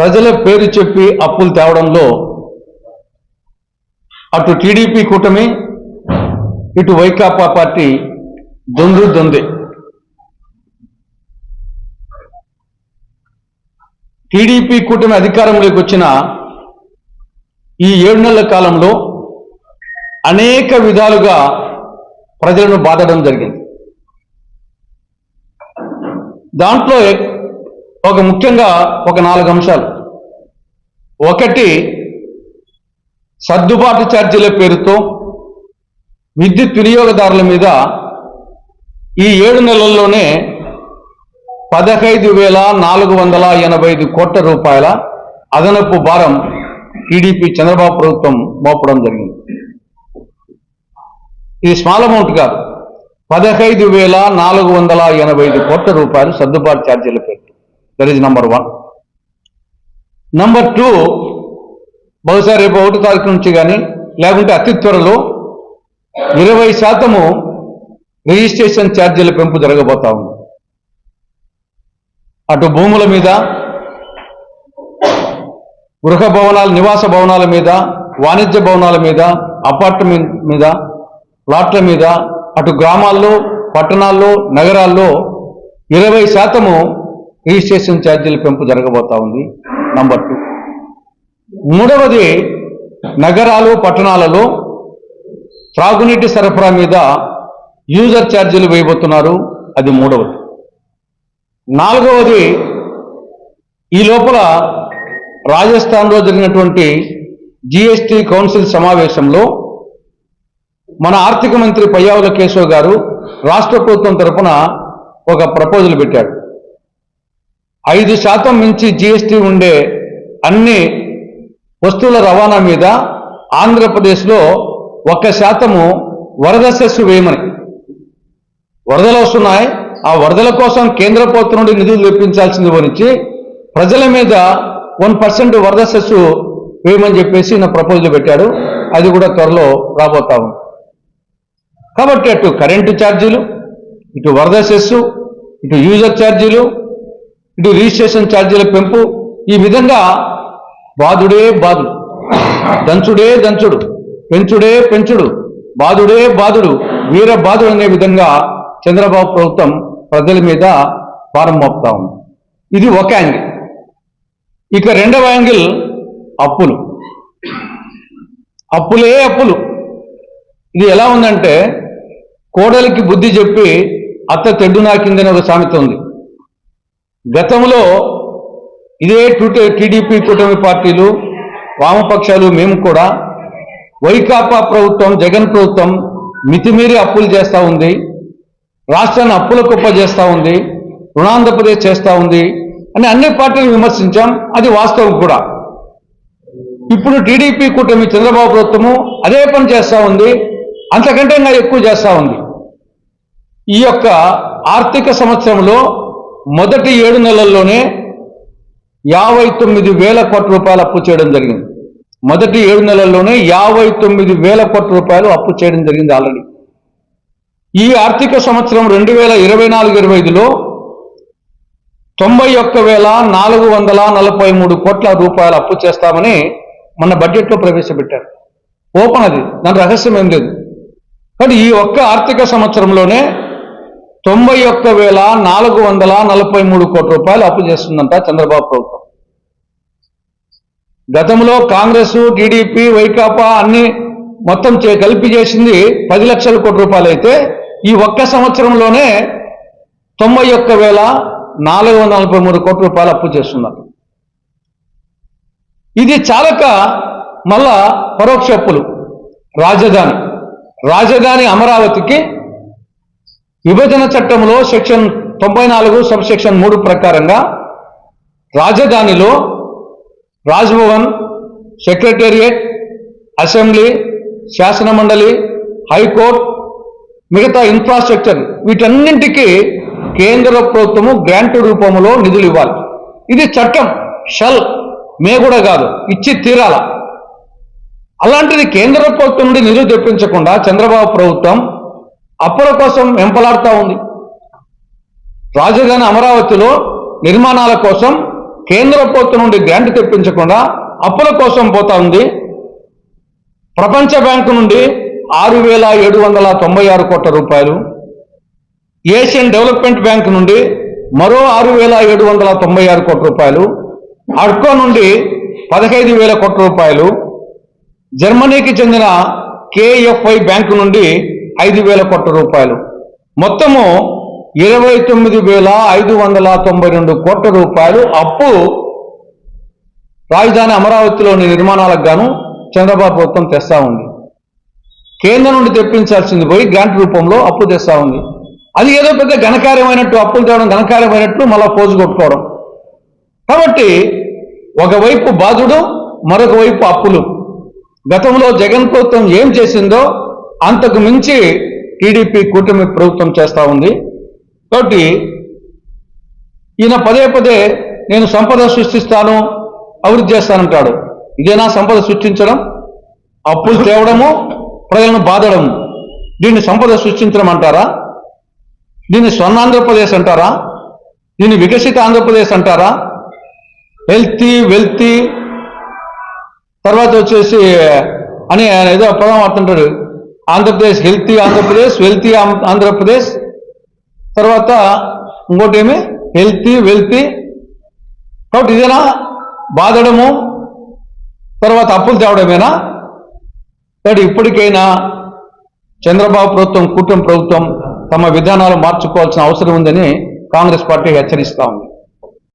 ప్రజల పేరు చెప్పి అప్పులు తేవడంలో అటు టీడీపీ కూటమి ఇటు వైకాపా పార్టీ దొందు దొందే. టీడీపీ కూటమి అధికారంలోకి వచ్చిన ఈ ఏడు నెలల కాలంలో అనేక విధాలుగా ప్రజలను బాధడం జరిగింది. దాంట్లో ఒక ముఖ్యంగా ఒక నాలుగు అంశాలు. ఒకటి సర్దుబాటు ఛార్జీల పేరుతో విద్యుత్ వినియోగదారుల మీద ఈ ఏడు నెలల్లోనే పదహైదు వేల నాలుగు వందల ఎనభై ఐదు కోట్ల రూపాయల అదనపు భారం టీడీపీ చంద్రబాబు ప్రభుత్వం మోపడం జరిగింది. ఇది స్మాల్ అమౌంట్ కాదు. పదహైదు వేల నాలుగు వందల ఎనభై ఐదు కోట్ల రూపాయలు సర్దుబాటు ఛార్జీల పేరు that is number one number two బహుశా రేపు ఒకటో తారీఖు నుంచి కానీ లేకుంటే అతి త్వరలో ఇరవై శాతము రిజిస్ట్రేషన్ ఛార్జీల పెంపు జరగబోతా ఉంది. అటు భూముల మీద గృహ భవనాలు నివాస భవనాల మీద వాణిజ్య భవనాల మీద అపార్ట్మెంట్ మీద ప్లాట్ల మీద అటు గ్రామాల్లో పట్టణాల్లో నగరాల్లో ఇరవై శాతము రిజిస్ట్రేషన్ ఛార్జీల పెంపు జరగబోతా ఉంది. నంబర్ టూ మూడవది నగరాలు పట్టణాలలో త్రాగునీటి సరఫరా మీద యూజర్ ఛార్జీలు వేయబోతున్నారు. అది మూడవది. నాలుగవది ఈ లోపల రాజస్థాన్లో జరిగినటువంటి జిఎస్టి కౌన్సిల్ సమావేశంలో మన ఆర్థిక మంత్రి పయ్యావుల కేశవ్ గారు రాష్ట్ర ప్రభుత్వం తరఫున ఒక ప్రపోజల్ పెట్టాడు. ఐదు శాతం మించి జిఎస్టి ఉండే అన్ని వస్తువుల రవాణా మీద ఆంధ్రప్రదేశ్లో ఒక్క శాతము వరద సెస్సు వేయమని. వరదలు వస్తున్నాయి. ఆ వరదల కోసం కేంద్ర ప్రభుత్వం నుండి నిధులు తెప్పించాల్సింది వరించి ప్రజల మీద వన్ పర్సెంట్ వరద సెస్సు వేయమని చెప్పేసి నా ప్రపోజల్ పెట్టాడు. అది కూడా త్వరలో రాబోతా ఉంది. కాబట్టి అటు కరెంటు ఛార్జీలు ఇటు వరద సెస్సు ఇటు యూజర్ ఛార్జీలు ఇటు రిజిస్ట్రేషన్ ఛార్జీల పెంపు ఈ విధంగా బాధుడే బాధుడు దంచుడే దంచుడు పెంచుడే పెంచుడు బాధుడే బాధుడు వీర బాధుడు అనే విధంగా చంద్రబాబు ప్రభుత్వం ప్రజల మీద భారం మోపుతా ఉంది. ఇది ఒక యాంగిల్. ఇక రెండవ యాంగిల్ అప్పులు. అప్పులే అప్పులు. ఇది ఎలా ఉందంటే కోడలికి బుద్ధి చెప్పి అత్త తెడ్డు నాకిందని ఒక సామెత ఉంది. గతంలో ఇదే టూటే టీడీపీ కూటమి పార్టీలు వామపక్షాలు మేము కూడా వైకాపా ప్రభుత్వం జగన్ ప్రభుత్వం మితిమీరి అప్పులు చేస్తూ ఉంది రాష్ట్రాన్ని అప్పుల కుప్ప చేస్తూ ఉంది రుణాంధ్రప్రదేశ్ చేస్తూ ఉంది అని అన్ని పార్టీలు విమర్శించాం అది వాస్తవం కూడా. ఇప్పుడు టీడీపీ కూటమి చంద్రబాబు ప్రభుత్వము అదే పని చేస్తూ ఉంది అంతకంటే ఇంకా ఎక్కువ చేస్తూ ఉంది. ఈ యొక్క ఆర్థిక సంవత్సరంలో మొదటి ఏడు నెలల్లోనే యాభై తొమ్మిది వేల కోట్ల రూపాయలు అప్పు చేయడం జరిగింది. మొదటి ఏడు నెలల్లోనే యాభై తొమ్మిది వేల కోట్ల రూపాయలు అప్పు చేయడం జరిగింది ఆల్రెడీ. ఈ ఆర్థిక సంవత్సరం రెండు వేల ఇరవై నాలుగు ఇరవై ఐదులో తొంభై ఒక్క వేల నాలుగు వందల నలభై మూడు కోట్ల రూపాయలు అప్పు చేస్తామని మన బడ్జెట్లో ప్రవేశపెట్టారు. ఓపెన్ అది దాని రహస్యం ఏం లేదు. కానీ ఈ ఒక్క ఆర్థిక సంవత్సరంలోనే తొంభై ఒక్క వేల నాలుగు వందల నలభై మూడు కోట్ల రూపాయలు అప్పు చేస్తుందంట చంద్రబాబు ప్రభుత్వం. గతంలో కాంగ్రెస్ టీడీపీ వైకాపా అన్ని మొత్తం చే కలిపి చేసింది పది లక్షల కోట్ల రూపాయలు అయితే ఈ ఒక్క సంవత్సరంలోనే తొంభై ఒక్క వేల నాలుగు వందల నలభై మూడు కోట్ల రూపాయలు అప్పు చేస్తున్నారు. ఇది చాలక మళ్ళా పరోక్ష అప్పులు. రాజధాని. రాజధాని అమరావతికి విభజన చట్టంలో సెక్షన్ తొంభై నాలుగు సబ్ సెక్షన్ మూడు ప్రకారంగా రాజధానిలో రాజ్భవన్ సెక్రటేరియట్ అసెంబ్లీ శాసనమండలి హైకోర్టు మిగతా ఇన్ఫ్రాస్ట్రక్చర్ వీటన్నింటికి కేంద్ర ప్రభుత్వము గ్రాంట్ రూపంలో నిధులు ఇవ్వాలి. ఇది చట్టం. షల్. మే కూడా కాదు. ఇచ్చి తీరాల. అలాంటిది కేంద్ర ప్రభుత్వం నుండి నిధులు తెప్పించకుండా చంద్రబాబు ప్రభుత్వం అప్పుల కోసం వెంపలాడుతూ ఉంది. రాజధాని అమరావతిలో నిర్మాణాల కోసం కేంద్ర ప్రభుత్వం నుండి గ్రాంట్ తెప్పించకుండా అప్పుల కోసం పోతా ఉంది. ప్రపంచ బ్యాంకు నుండి ఆరు వేల ఏడు వందల తొంభై ఆరు కోట్ల రూపాయలు. ఏషియన్ డెవలప్మెంట్ బ్యాంక్ నుండి మరో ఆరు వేల ఏడు వందల తొంభై ఆరు కోట్ల రూపాయలు. అడ్కో నుండి పదహైదు వేల కోట్ల రూపాయలు. జర్మనీకి చెందిన కేఎఫ్ఐ బ్యాంకు నుండి ఐదు వేల కోట్ల రూపాయలు. మొత్తము ఇరవై తొమ్మిది వేల ఐదు వందల తొంభై రెండు కోట్ల రూపాయలు. అప్పు రాజధాని అమరావతిలోని నిర్మాణాలకు గాను చంద్రబాబు ప్రభుత్వం తెస్తా ఉంది. కేంద్రం నుండి తెప్పించాల్సింది పోయి గ్రాంట్ రూపంలో అప్పు తెస్తా ఉంది. అది ఏదో పెద్ద ఘనకార్యమైనట్టు అప్పులు తేవడం ఘనకార్యమైనట్టు మళ్ళా పోజు కొట్టుకోవడం. కాబట్టి ఒకవైపు బాధుడు మరొక వైపు అప్పులు. గతంలో జగన్ ప్రభుత్వం ఏం చేసిందో అంతకు మించి టీడీపీ కూటమి ప్రభుత్వం చేస్తా ఉంది. కాబట్టి ఈయన పదే పదే నేను సంపద సృష్టిస్తాను అభివృద్ధి చేస్తానంటాడు ఇదేనా సంపద సృష్టించడం? అప్పులు తేవడము ప్రజలను బాధడము దీన్ని సంపద సృష్టించడం అంటారా? దీన్ని స్వర్ణ ఆంధ్రప్రదేశ్ అంటారా? దీన్ని వికసిత ఆంధ్రప్రదేశ్ అంటారా? Healthy wealthy. తర్వాత వచ్చేసి అని ఆయన ఏదో పదం వాడుతుంటాడు ఆంధ్రప్రదేశ్ హెల్తీ ఆంధ్రప్రదేశ్ వెల్తీ ఆం- ఆంధ్రప్రదేశ్ తర్వాత ఇంకోటి ఏమి హెల్తీ వెల్తీ. కాబట్టి ఇదేనా? బాధడము తర్వాత అప్పులు తేవడమేనా కాబట్టి ఇప్పటికైనా చంద్రబాబు ప్రభుత్వం కూటమి ప్రభుత్వం తమ విధానాలు మార్చుకోవాల్సిన అవసరం ఉందని కాంగ్రెస్ పార్టీ హెచ్చరిస్తా ఉంది.